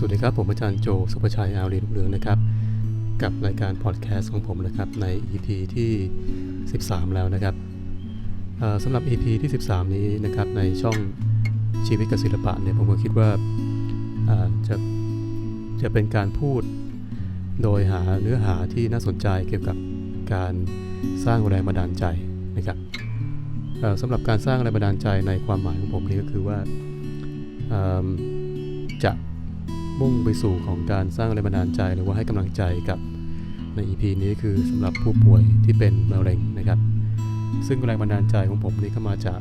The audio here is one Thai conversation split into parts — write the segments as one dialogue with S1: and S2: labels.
S1: สวัสดีครับ ผมอาจารย์โจ สุภชัยอารีรุ่งเรืองนะครับ กับรายการพอดแคสต์ของผมนะครับใน EP ที่ 13 แล้วนะครับสำหรับ EP ที่ 13 นี้นะครับในช่องชีวิตกับศิลปะเนี่ยผมก็คิดว่าจะจะเป็นการพูดโดยหาเนื้อหาที่น่าสนใจเกี่ยวกับการสร้างแรงบันดาลใจนะครับสำหรับการสร้างแรงบันดาลใจในความหมายของผมนี่ก็คือว่าจะ มุ่งไปสู่ของการสร้างแรงบันดาลใจหรือว่าให้กำลังใจกับใน EP นี้คือสำหรับผู้ป่วยที่เป็นมะเร็งนะครับ ซึ่งแรงบันดาลใจของผมนี่ก็มาจาก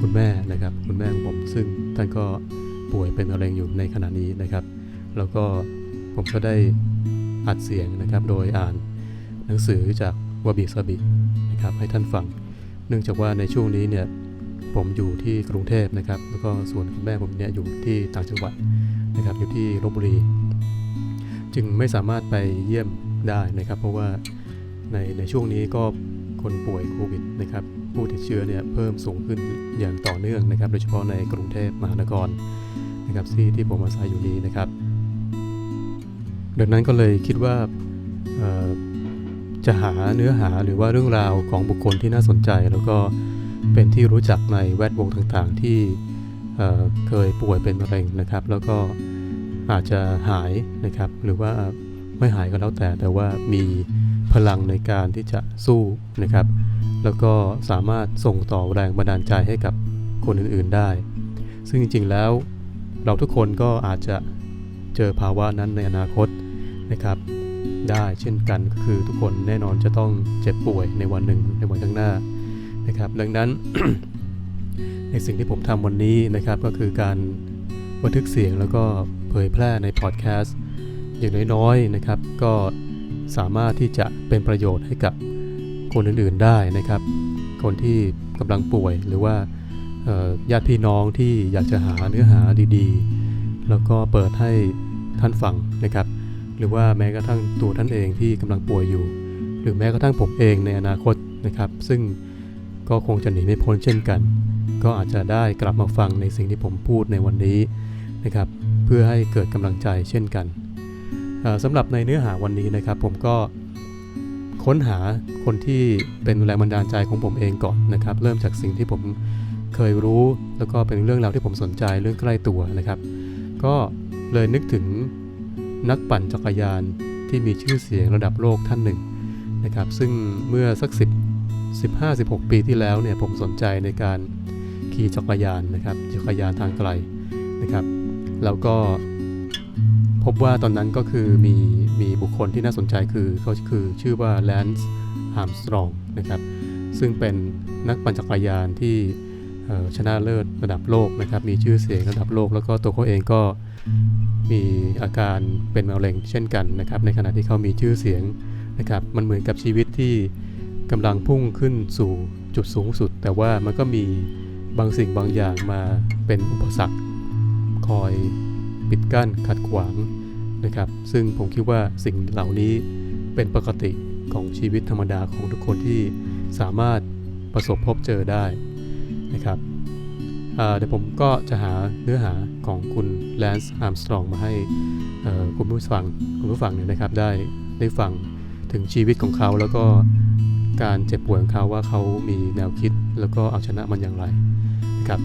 S1: คุณแม่นะครับ คุณแม่ของผม ซึ่งท่านก็ป่วยเป็นมะเร็งอยู่ในขณะนี้นะครับ แล้วก็ผมก็ได้อัดเสียงนะครับ โดยอ่านหนังสือจากวบิสบินะครับให้ท่านฟัง เนื่องจากว่าในช่วงนี้เนี่ยผมอยู่ที่กรุงเทพนะครับ แล้วก็ส่วนคุณแม่ผมเนี่ยอยู่ที่ต่างจังหวัด นะครับอยู่ที่ลบบุรี จึงไม่สามารถไปเยี่ยมได้นะครับ เพราะว่าในในช่วงนี้ก็คนป่วยโควิดนะครับผู้ติดเชื้อเนี่ยเพิ่มสูงขึ้นอย่างต่อเนื่องนะครับ โดยเฉพาะในกรุงเทพมหานครนะครับที่ที่ผมอาศัยอยู่นี้นะครับดังนั้นก็เลยคิดว่าจะหาเนื้อหาหรือว่าเรื่องราวของบุคคลที่น่าสนใจ แล้วก็เป็นที่รู้จักในแวดวงต่างๆ ที่เอ่อเคยป่วยเป็นมะเร็งนะครับ แล้วก็ อาจจะหายนะครับ หรือว่าไม่หายก็แล้วแต่ แต่ว่ามีพลังในการที่จะสู้นะครับ แล้วก็สามารถส่งต่อแรงบันดาลใจให้กับคนอื่นๆได้ ซึ่งจริงๆแล้วเราทุกคนก็อาจจะเจอภาวะนั้นในอนาคตนะครับ ได้เช่นกันก็คือทุกคนแน่นอนจะต้องเจ็บป่วยในวันหนึ่งในวันข้างหน้านะครับ ดังนั้นในสิ่งที่ผมทำวันนี้นะครับก็คือการ บันทึกเสียงแล้วก็เผยแพร่ในพอดแคสต์อย่างน้อยๆนะครับ ก็สามารถที่จะเป็นประโยชน์ให้กับคนอื่นๆได้นะครับ คนที่กำลังป่วยหรือว่าญาติพี่น้องที่อยากจะหาเนื้อหาดีๆ แล้วก็เปิดให้ท่านฟังนะครับ หรือว่าแม้กระทั่งตัวท่านเองที่กำลังป่วยอยู่ หรือแม้กระทั่งผมเองในอนาคตนะครับ ซึ่งก็คงจะหนีไม่พ้นเช่นกัน ก็อาจจะได้กลับมาฟังในสิ่งที่ผมพูดในวันนี้ นะครับเพื่อให้เกิดกำลังใจเช่นกันสำหรับในเนื้อหาวันนี้นะครับ ผมก็ค้นหาคนที่เป็นแรงบันดาลใจของผมเองก่อนนะครับ เริ่มจากสิ่งที่ผมเคยรู้ แล้วก็เป็นเรื่องราวที่ผมสนใจเรื่องใกล้ตัวนะครับ ก็เลยนึกถึงนักปั่นจักรยานที่มีชื่อเสียงระดับโลกท่านหนึ่งนะครับ ซึ่งเมื่อสัก 10 15 16 ปีที่แล้วเนี่ยผมสนใจในการขี่จักรยานนะครับจักรยานทางไกลนะครับ แล้วก็พบว่าตอนนั้นก็คือมีมีบุคคลที่น่าสนใจคือเขาคือชื่อว่าแลนซ์อาร์มสตรองนะครับซึ่งเป็นนักปั่นจักรยานที่ชนะเลิศระดับโลกนะครับ มีชื่อเสียงระดับโลก แล้วก็ตัวเขาเองก็มีอาการเป็นมะเร็งเช่นกันนะครับ ในขณะที่เขามีชื่อเสียงนะครับ มันเหมือนกับชีวิตที่กำลังพุ่งขึ้นสู่จุดสูงสุด แต่ว่ามันก็มีบางสิ่งบางอย่างมาเป็นอุปสรรค คอยปิดกั้นขัดขวางนะครับ ซึ่งผมคิดว่าสิ่งเหล่านี้เป็นปกติของชีวิตธรรมดาของทุกคนที่สามารถประสบพบเจอได้นะครับเดี๋ยวผมก็จะหาเนื้อหาของคุณแลนซ์อาร์มสตรองมาให้คุณผู้ฟังคุณผู้ฟังเนี่ยนะครับได้ได้ฟังถึงชีวิตของเขาแล้วก็การเจ็บป่วยของเขาว่าเขามีแนวคิดแล้วก็เอาชนะมันอย่างไรนะครับ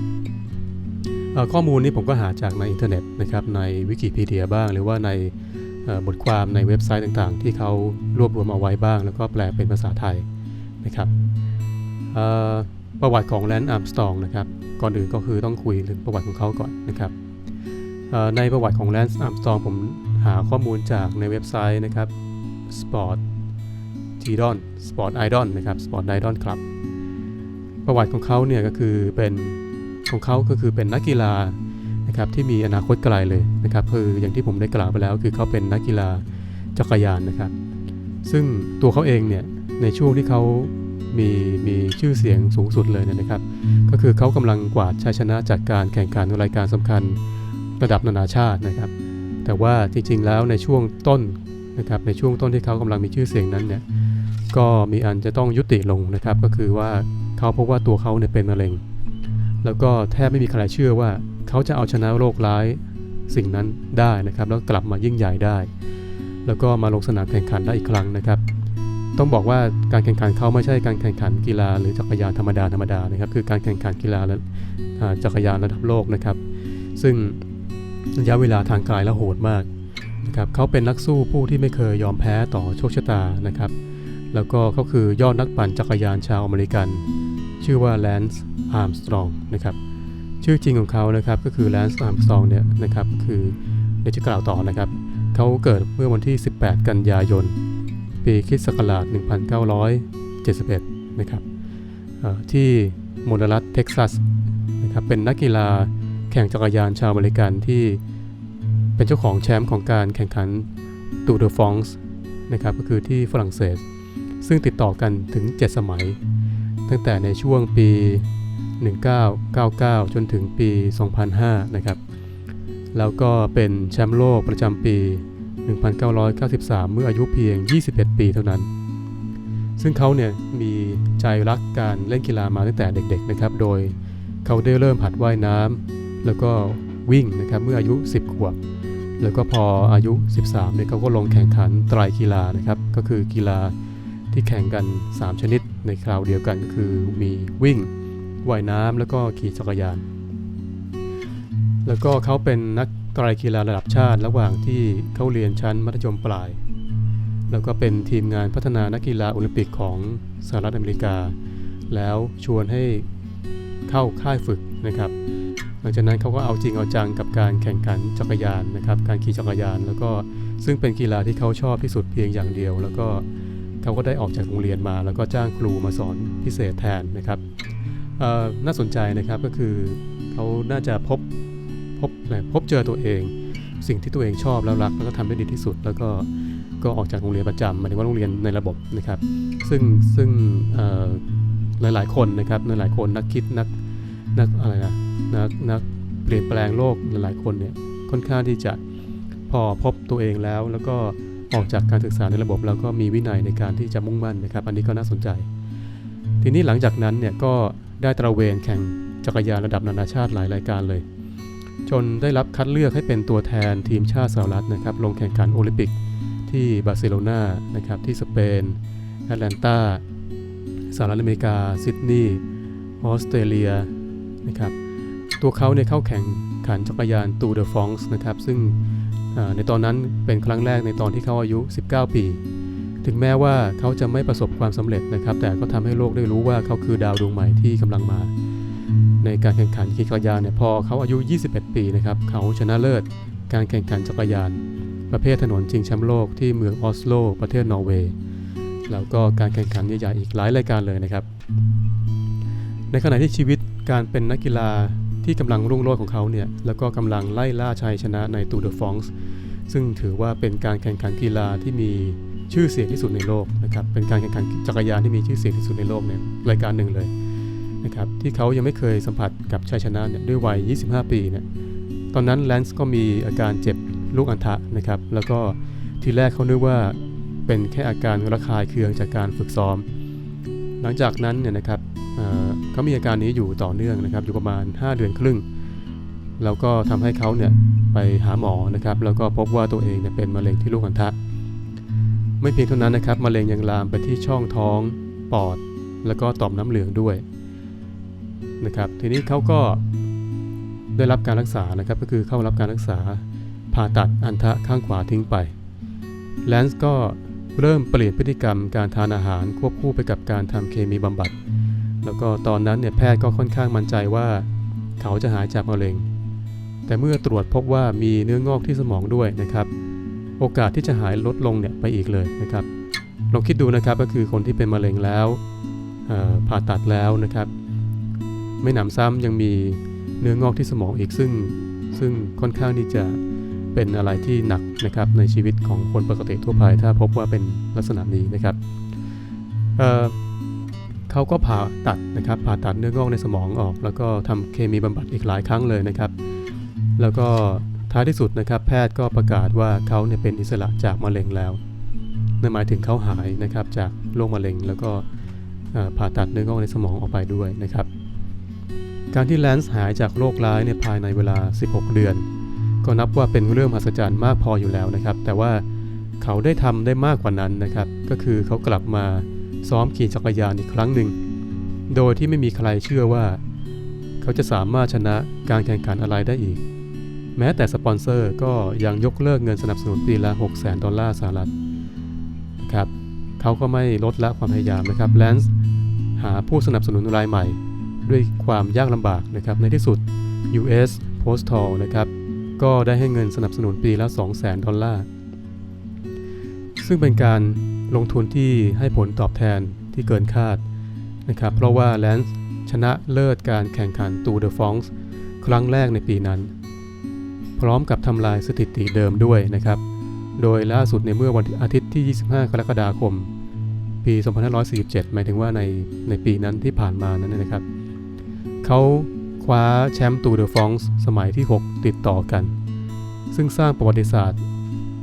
S1: ข้อมูลนี้ผมก็หาจากในอินเทอร์เน็ตนะครับในวิกิพีเดียบ้าง หรือว่าในเอ่อบทความในเว็บไซต์ต่างๆ ที่เขารวบรวมเอาไว้บ้าง แล้วก็แปลเป็นภาษาไทยนะครับเอ่อประวัติของแลนซ์อาร์มสตรองนะครับก่อนอื่นก็คือต้องคุยถึงประวัติของเขาก่อนนะครับเอ่อในประวัติของแลนซ์อาร์มสตรองผมหาข้อมูลจากในเว็บไซต์นะครับ Sport g i d o n Sport Idol นะครับ Sport Idol Club ประวัติของเขาเนี่ยก็คือเป็น ของเขาก็คือเป็นนักกีฬานะครับที่มีอนาคตไกลเลยนะครับคืออย่างที่ผมได้กล่าวไปแล้ว คือเขาเป็นนักกีฬาจักรยานนะครับ ซึ่งตัวเขาเองเนี่ยในช่วงที่เขามีมีชื่อเสียงสูงสุดเลยเนี่ยนะครับ ก็คือเขากำลังกวาดชัยชนะจากการแข่งขันรายการสำคัญระดับนานาชาตินะครับ แต่ว่าจริงๆแล้วในช่วงต้นนะครับในช่วงต้นที่เขากำลังมีชื่อเสียงนั้นเนี่ยก็มีอันจะต้องยุติลงนะครับ ก็คือว่าเขาพบว่าตัวเขาเนี่ยเป็นมะเร็ง แล้วก็แทบไม่มีใครเชื่อว่าเขาจะเอาชนะโรคร้ายสิ่งนั้นได้นะครับ แล้วกลับมายิ่งใหญ่ได้ แล้วก็มาลงสนามแข่งขันได้อีกครั้งนะครับ ต้องบอกว่าการแข่งขันเขาไม่ใช่การแข่งขันกีฬาหรือจักรยานธรรมดาธรรมดานะครับ คือการแข่งขันกีฬาและจักรยานระดับโลกนะครับ ซึ่งระยะเวลาทางไกลและโหดมากนะครับเขาเป็นนักสู้ผู้ที่ไม่เคยยอมแพ้ต่อโชคชะตานะครับ แล้วก็เขาคือยอดนักปั่นจักรยานชาวอเมริกัน ชื่อว่าแลนซ์อาร์มสตรองนะครับชื่อจริงของเขานะครับก็คือแลนซ์อาร์มสตรองเนี่ยนะครับคือเดี๋ยวจะกล่าวต่อนะครับเขาเกิดเมื่อวันที่ 18 กันยายน ปีคริสตศักราช1971 นะครับที่โมนารัตเท็กซัสนะครับเป็นนักกีฬาแข่งจักรยานชาวอเมริกันที่เป็นเจ้าของแชมป์ของการแข่งขันตูเดอฟองส์นะครับก็คือที่ฝรั่งเศส ซึ่งติดต่อกันถึง 7 สมัย ตั้งแต่ในช่วงปี 1999 จนถึงปี 2005 นะครับ แล้วก็เป็นแชมป์โลกประจำปี 1993 เมื่ออายุเพียง 21 ปีเท่านั้น ซึ่งเขาเนี่ยมีใจรักการเล่นกีฬามาตั้งแต่เด็กๆนะครับ โดยเขาได้เริ่มหัดว่ายน้ำแล้วก็วิ่งนะครับเมื่ออายุ 10 ขวบ แล้วก็พออายุ 13เนี่ยเขาก็ลงแข่งขันไตรกีฬานะครับ ก็คือกีฬา ที่แข่งกัน 3 ชนิดในคราวเดียวกันก็คือมีวิ่งว่ายน้ำแล้วก็ขี่จักรยาน แล้วก็เขาเป็นนักไตรกีฬาระดับชาติระหว่างที่เขาเรียนชั้นมัธยมปลาย แล้วก็เป็นทีมงานพัฒนานักกีฬาโอลิมปิกของสหรัฐอเมริกา แล้วชวนให้เข้าค่ายฝึกนะครับ หลังจากนั้นเขาก็เอาจริงเอาจังกับการแข่งขันจักรยานนะครับ การขี่จักรยาน แล้วก็ซึ่งเป็นกีฬาที่เขาชอบที่สุดเพียงอย่างเดียว แล้วก็เขาก็ได้ออกจากโรงเรียนมาแล้วก็จ้างครูมาสอนพิเศษแทนนะครับน่าสนใจนะครับก็คือเขาน่าจะพบพบพบเจอตัวเอง สิ่งที่ตัวเองชอบแล้วรักแล้วก็ทำได้ดีที่สุด แล้วก็ก็ออกจากโรงเรียนประจำหมายถึงว่าโรงเรียนในระบบนะครับ ซึ่งซึ่งหลายหลายคนนะครับหลายหลายคนนักคิดนักนักอะไรนะนักนักเปลี่ยนแปลงโลกหลายๆคนเนี่ยค่อนข้างที่จะพอพบตัวเองแล้วแล้วก็ ออกจากการศึกษาในระบบ แล้วก็มีวินัยในการที่จะมุ่งมั่นนะครับ อันนี้ก็น่าสนใจ ทีนี้หลังจากนั้นเนี่ยก็ได้ตระเวนแข่งจักรยานระดับนานาชาติหลายรายการเลย จนได้รับคัดเลือกให้เป็นตัวแทนทีมชาติสหรัฐนะครับลงแข่งขันโอลิมปิกที่บาร์เซโลนานะครับที่สเปนแอตแลนตาสหรัฐอเมริกาซิดนีย์ออสเตรเลียนะครับตัวเขาเนี่ยเข้าแข่งขันจักรยานตูเดอฟองส์นะครับซึ่ง ในตอนนั้นเป็นครั้งแรกในตอนที่เขาอายุ 19 ปี ถึงแม้ว่าเขาจะไม่ประสบความสำเร็จนะครับ แต่ก็ทำให้โลกได้รู้ว่าเขาคือดาวดวงใหม่ที่กำลังมา ในการแข่งขันขี่จักรยานเนี่ยพอเขาอายุ 21 ปีนะครับเขาชนะเลิศการแข่งขันจักรยาน ประเภทถนนชิงแชมป์โลกที่เมืองออสโล ประเทศนอร์เวย์แล้วก็การแข่งขันใหญ่ๆอีกหลายรายการเลยนะครับ ในขณะที่ชีวิตการเป็นนักกีฬา ที่กำลังรุ่งโรจน์ของเขาเนี่ยแล้วก็กำลังไล่ล่าชัยชนะในตูเดอฟองส์ซึ่งถือว่าเป็นการแข่งขันกีฬาที่มีชื่อเสียงที่สุดในโลกนะครับเป็นการแข่งขันจักรยานที่มีชื่อเสียงที่สุดในโลกเนี่ยรายการหนึ่งเลยนะครับที่เขายังไม่เคยสัมผัสกับชัยชนะเนี่ยด้วยวัย 25 ปีเนี่ยตอนนั้นแลนซ์ก็มีอาการเจ็บลูกอัณฑะนะครับแล้วก็ทีแรกเขานึกว่าเป็นแค่อาการระคายเคืองจากการฝึกซ้อม หลังจากนั้นเนี่ยนะครับเขามีอาการนี้อยู่ต่อเนื่องนะครับ อยู่ประมาณ 5 เดือนครึ่ง แล้วก็ทำให้เขาเนี่ยไปหาหมอนะครับ แล้วก็พบว่าตัวเองเนี่ยเป็นมะเร็งที่ลูกอัณฑะไม่เพียงเท่านั้นนะครับมะเร็งยังลามไปที่ช่องท้องปอด แล้วก็ต่อมน้ำเหลืองด้วยนะครับ ทีนี้เขาก็ได้รับการรักษานะครับ ก็คือเข้ารับการรักษาผ่าตัดอันทะข้างขวาทิ้งไปแลนซ์ก็ เริ่มเปลี่ยนพฤติกรรมการทานอาหารควบคู่ไปกับการทำเคมีบำบัด แล้วก็ตอนนั้นเนี่ยแพทย์ก็ค่อนข้างมั่นใจว่า เขาจะหายจากมะเร็ง แต่เมื่อตรวจพบว่ามีเนื้องอกที่สมองด้วยนะครับ โอกาสที่จะหายลดลงเนี่ยไปอีกเลยนะครับลองคิดดูนะครับก็คือคนที่เป็นมะเร็งแล้วผ่าตัดแล้วนะครับ ไม่หนำซ้ำยังมีเนื้องอกที่สมองอีกซึ่ง ซึ่งค่อนข้างที่จะ เป็นอะไรที่หนักนะครับในชีวิตของคนปกติทั่วไปถ้าพบว่าเป็นลักษณะนี้นะครับเขาก็ผ่าตัดนะครับผ่าตัดเนื้องอกในสมองออก แล้วก็ทำเคมีบำบัดอีกหลายครั้งเลยนะครับ แล้วก็ท้ายที่สุดนะครับ แพทย์ก็ประกาศว่าเขาเนี่ยเป็นอิสระจากมะเร็งแล้วนั่นหมายถึงเขาหายนะครับจากโรคมะเร็ง แล้วก็ผ่าตัดเนื้องอกในสมองออกไปด้วยนะครับ การที่แลนซ์หายจากโรคร้ายเนี่ยภายในเวลา 16 เดือน ก็นับว่าเป็นเรื่องมหัศจรรย์มากพออยู่แล้วนะครับ แต่ว่าเขาได้ทำได้มากกว่านั้นนะครับ ก็คือเขากลับมาซ้อมขี่จักรยานอีกครั้งหนึ่ง โดยที่ไม่มีใครเชื่อว่า เขาจะสามารถชนะการแข่งขันอะไรได้อีก แม้แต่สปอนเซอร์ก็ยังยกเลิกเงินสนับสนุนปีละ 6 0 0 0 0ดอลลาร์สหรัฐนะครับเขาก็ไม่ลดละความพยายามนะครับแลนซ์หาผู้สนับสนุนรายใหม่ ด้วยความยากลำบากนะครับในที่สุด US Postal นะครับ ก็ได้ให้เงินสนับสนุนปีละ 200,000 ดอลลาร์ ซึ่งเป็นการลงทุนที่ให้ผลตอบแทนที่เกินคาดนะครับ เพราะว่าแลนซ์ชนะเลิศการแข่งขันตูเดอฟองส์ครั้งแรกในปีนั้น พร้อมกับทำลายสถิติเดิมด้วยนะครับ โดยล่าสุดในเมื่อวันอาทิตย์ที่ 25 กรกฎาคม ปี 2547 หมายถึงว่าในในปีนั้นที่ผ่านมานั้นนะครับ เขา คว้าแชมป์ตูเดอฟองส์สมัยที่ 6 ติดต่อกัน ซึ่งสร้างประวัติศาสตร์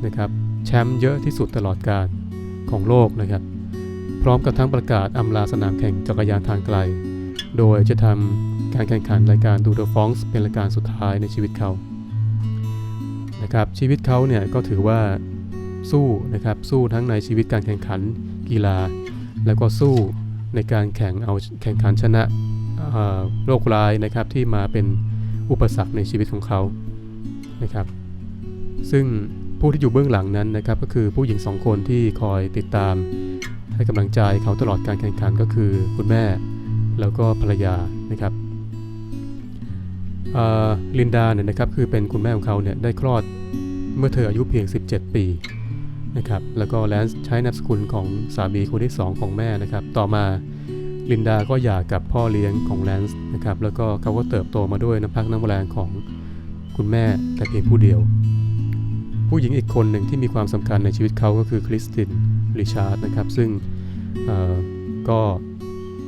S1: นะครับแชมป์เยอะที่สุดตลอดการของโลกนะครับ พร้อมกับทั้งประกาศอำลาสนามแข่งจักรยานทางไกล โดยจะทำการแข่งขันรายการตูเดอฟองส์เป็นรายการสุดท้ายในชีวิตเขานะครับชีวิตเขาเนี่ยก็ถือว่าสู้นะครับสู้ทั้งในชีวิตการแข่งขันกีฬา แล้วก็สู้ในการแข่งเอาแข่งขันชนะ โรคร้ายนะครับที่มาเป็นอุปสรรคในชีวิตของเขานะครับ ซึ่งผู้ที่อยู่เบื้องหลังนั้นนะครับ ก็คือผู้หญิงสองคนที่คอยติดตาม ให้กำลังใจเขาตลอดการแข่งขันก็คือคุณแม่แล้วก็ภรรยานะครับลินดาเนี่ยนะครับคือเป็นคุณแม่ของเขาเนี่ยได้คลอดเมื่อเธออายุเพียง 17 ปีนะครับแล้วก็แลนซ์ใช้นามสกุลของสามีคนที่ 2 ของแม่นะครับ ต่อมา ลินดาก็หย่ากับพ่อเลี้ยงของแลนซ์นะครับแล้วก็เขาก็เติบโตมาด้วยน้ำพักน้ำแรงของคุณแม่แต่เพียงผู้เดียว ผู้หญิงอีกคนหนึ่งที่มีความสำคัญในชีวิตเขาก็คือคริสตินริชาร์ดนะครับซึ่งก็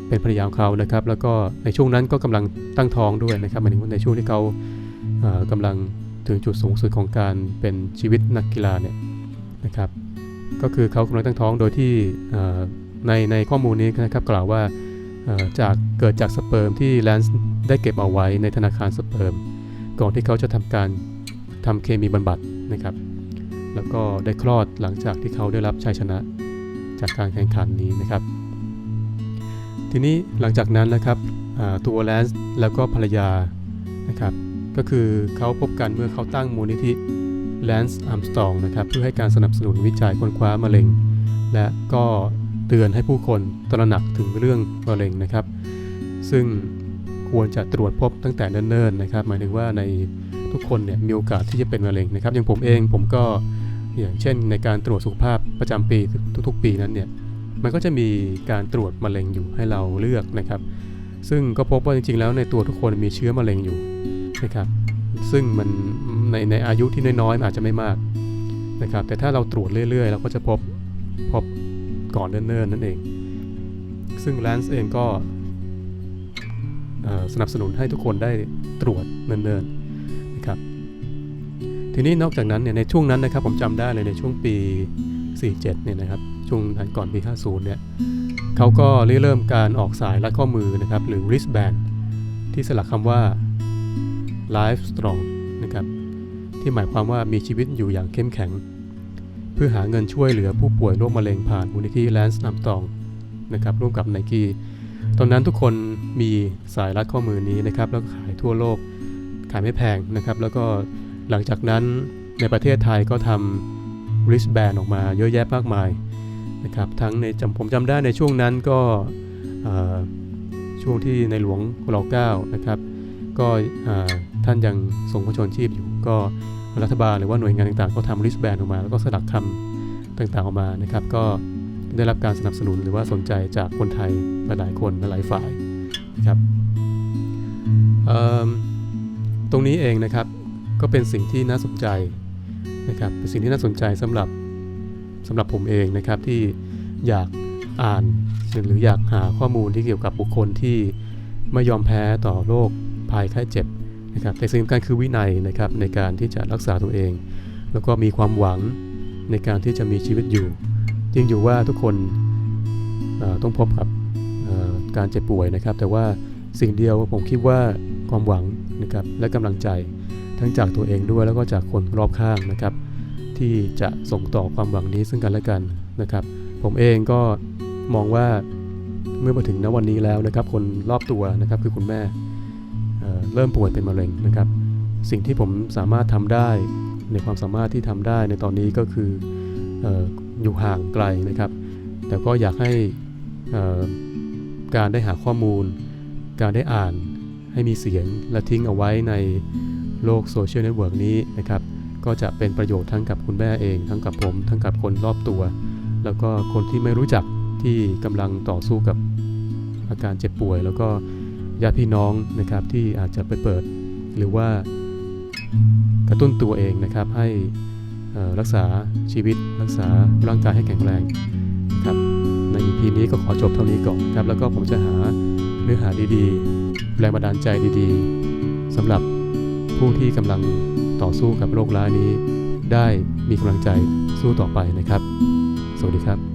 S1: เป็นภรรยาของเขานะครับ แล้วก็ในช่วงนั้นก็กำลังตั้งท้องด้วยนะครับหมายถึงว่าในช่วงที่เขากำลังถึงจุดสูงสุดของการเป็นชีวิตนักกีฬาเนี่ยนะครับ ก็คือเขากำลังตั้งท้องโดยที่ในในข้อมูลนี้นะครับกล่าวว่า จากเกิดจากสเปิร์มที่แลนซ์ได้เก็บเอาไว้ในธนาคารสเปิร์มก่อนที่เขาจะทำการทำเคมีบำบัดนะครับ แล้วก็ได้คลอดหลังจากที่เขาได้รับชัยชนะจากการแข่งขันนี้นะครับ ทีนี้หลังจากนั้นนะครับตัวแลนซ์แล้วก็ภรรยานะครับก็คือเขาพบกันเมื่อเขาตั้งมูลนิธิแลนซ์อัมสตองนะครับเพื่อให้การสนับสนุนวิจัยค้นคว้ามะเร็ง และก็ เตือนให้ผู้คนตระหนักถึงเรื่องมะเร็งนะครับ ซึ่งควรจะตรวจพบตั้งแต่เนิ่นๆนะครับ หมายถึงว่าในทุกคนเนี่ยมีโอกาสที่จะเป็นมะเร็งนะครับ อย่างผมเองผมก็อย่างเช่นในการตรวจสุขภาพประจำปีทุกๆ ปีนั้นเนี่ยมันก็จะมีการตรวจมะเร็งอยู่ให้เราเลือกนะครับ ซึ่งก็พบว่าจริงๆ แล้วในตัวทุกคนมีเชื้อมะเร็งอยู่นะครับ ซึ่งมันในในอายุที่น้อยๆอาจจะไม่มากนะครับ แต่ถ้าเราตรวจเรื่อยๆ เราก็จะพบพบ ก่อนเนิ่นๆนั่นเอง ซึ่งแลนซ์เองก็สนับสนุนให้ทุกคนได้ตรวจเนิ่นๆนะครับ ทีนี้นอกจากนั้นเนี่ยในช่วงนั้นนะครับผมจำได้เลยในช่วงปี 47 เนี่ยนะครับช่วงก่อนปี 50 เนี่ยเขาก็เริ่มการออกสายรัดข้อมือนะครับหรือ wristband ที่สลักคำว่า life strong นะครับที่หมายความว่ามีชีวิตอยู่อย่างเข้มแข็ง เพื่อหาเงินช่วยเหลือผู้ป่วยโรคมะเร็งผ่านมูลนิธิแลนซ์นำตองนะครับร่วมกับไนกี้ตอนนั้นทุกคนมีสายรัดข้อมือนี้นะครับแล้วขายทั่วโลกขายไม่แพงนะครับ แล้วก็หลังจากนั้นในประเทศไทยก็ทำ wristband ออกมาเยอะแยะมากมายนะครับทั้งในจำผมจำได้ในช่วงนั้นก็ช่วงที่ในหลวงรอเก้านะครับ ก็ท่านยังทรงพระชนชีพอยู่ก็ รัฐบาลหรือว่าหน่วยงานต่างๆ ก็ทำลิสต์แบนออกมา แล้วก็สลักคำต่างๆออกมานะครับ ก็ได้รับการสนับสนุนหรือว่าสนใจจากคนไทยหลายคนหลายฝ่ายนะครับตรงนี้เองนะครับก็เป็นสิ่งที่น่าสนใจนะครับเป็นสิ่งที่น่าสนใจสำหรับสำหรับผมเองนะครับที่อยากอ่านหรืออยากหาข้อมูลที่เกี่ยวกับบุคคลที่ไม่ยอมแพ้ต่อโรคภัยไข้เจ็บ นะครับแต่สิ่งสำคัญคือวินัยนะครับในการที่จะรักษาตัวเอง แล้วก็มีความหวังในการที่จะมีชีวิตอยู่จริงอยู่ว่าทุกคนต้องพบกับการเจ็บป่วยนะครับ แต่ว่าสิ่งเดียวผมคิดว่าความหวังนะครับและกำลังใจททั้งจากตัวเองด้วยแล้วก็จากคนรอบข้างนะครับ ที่จะส่งต่อความหวังนี้ซึ่งกันและกันนะครับ ผมเองก็มองว่าเมื่อมาถึงณวันนี้แล้วนะครับ คนรอบตัวนะครับคือคุณแม่ เริ่มป่วยเป็นมะเร็งนะครับ สิ่งที่ผมสามารถทำได้ในความสามารถที่ทำได้ในตอนนี้ก็คืออยู่ห่างไกลนะครับ แต่ก็อยากให้การได้หาข้อมูล การได้อ่านให้มีเสียงและทิ้งเอาไว้ในโลกโซเชียลเน็ตเวิร์กนี้นะครับ ก็จะเป็นประโยชน์ทั้งกับคุณแม่เอง ทั้งกับผม ทั้งกับคนรอบตัว แล้วก็คนที่ไม่รู้จักที่กำลังต่อสู้กับอาการเจ็บป่วย แล้วก็ ญาติพี่น้องนะครับที่อาจจะไปเปิดหรือว่ากระตุ้นตัวเองนะครับให้รักษาชีวิตรักษาร่างกายให้แข็งแรงนะครับใน EP นี้ก็ขอจบเท่านี้ก่อนครับแล้วก็ผมจะหาเนื้อหาดีๆ แรงบันดาลใจดีๆสำหรับผู้ที่กำลังต่อสู้กับโรคร้ายนี้ ได้มีกำลังใจสู้ต่อไปนะครับ สวัสดีครับ